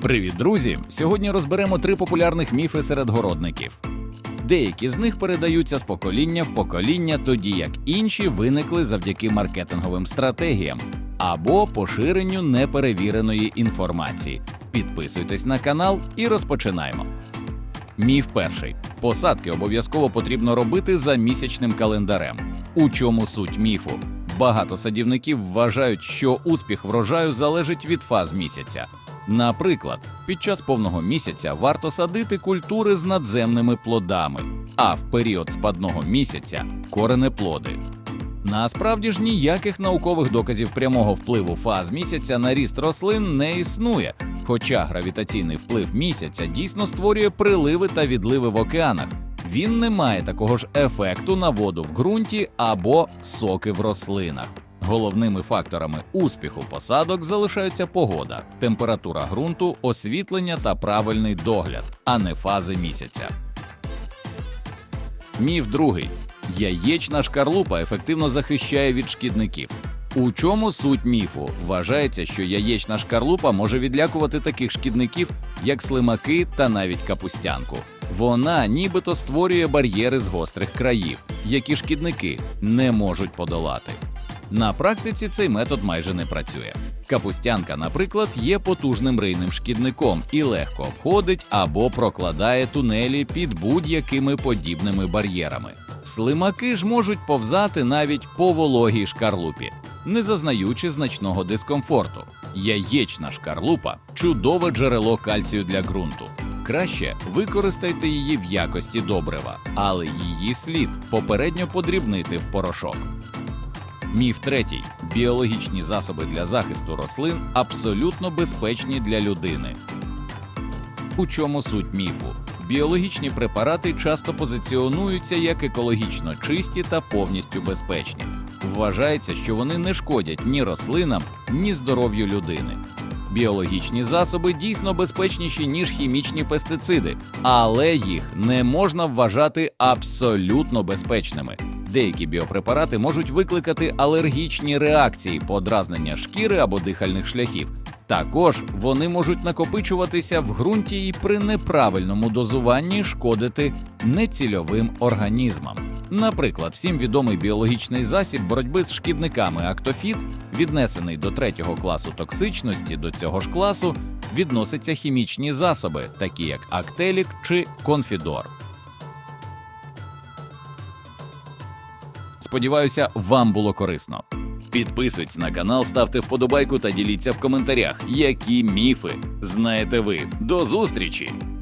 Привіт, друзі! Сьогодні розберемо три популярних міфи серед городників. Деякі з них передаються з покоління в покоління, тоді як інші виникли завдяки маркетинговим стратегіям або поширенню неперевіреної інформації. Підписуйтесь на канал і розпочинаємо. Міф перший: посадки обов'язково потрібно робити за місячним календарем. У чому суть міфу? Багато садівників вважають, що успіх врожаю залежить від фаз місяця. Наприклад, під час повного місяця варто садити культури з надземними плодами, а в період спадного місяця коренеплоди. Насправді ж ніяких наукових доказів прямого впливу фаз місяця на ріст рослин не існує. Хоча гравітаційний вплив місяця дійсно створює приливи та відливи в океанах, він не має такого ж ефекту на воду в ґрунті або соки в рослинах. Головними факторами успіху посадок залишаються погода, температура ґрунту, освітлення та правильний догляд, а не фази місяця. Міф другий: яєчна шкарлупа ефективно захищає від шкідників. У чому суть міфу? Вважається, що яєчна шкарлупа може відлякувати таких шкідників, як слимаки та навіть капустянку. Вона нібито створює бар'єри з гострих країв, які шкідники не можуть подолати. На практиці цей метод майже не працює. Капустянка, наприклад, є потужним рийним шкідником і легко обходить або прокладає тунелі під будь-якими подібними бар'єрами. Слимаки ж можуть повзати навіть по вологій шкарлупі, не зазнаючи значного дискомфорту. Яєчна шкарлупа чудове джерело кальцію для ґрунту. Краще використайте її в якості добрива, але її слід попередньо подрібнити в порошок. Міф третій: біологічні засоби для захисту рослин абсолютно безпечні для людини. У чому суть міфу? Біологічні препарати часто позиціонуються як екологічно чисті та повністю безпечні. Вважається, що вони не шкодять ні рослинам, ні здоров'ю людини. Біологічні засоби дійсно безпечніші, ніж хімічні пестициди, але їх не можна вважати абсолютно безпечними. Деякі біопрепарати можуть викликати алергічні реакції, подразнення шкіри або дихальних шляхів. Також вони можуть накопичуватися в ґрунті і при неправильному дозуванні шкодити нецільовим організмам. Наприклад, всім відомий біологічний засіб боротьби з шкідниками Актофіт, віднесений до третього класу токсичності, до цього ж класу відносяться хімічні засоби, такі як Актелік чи Конфідор. Сподіваюся, вам було корисно. Підписуйтесь на канал, ставте вподобайку та діліться в коментарях, які міфи знаєте ви. До зустрічі!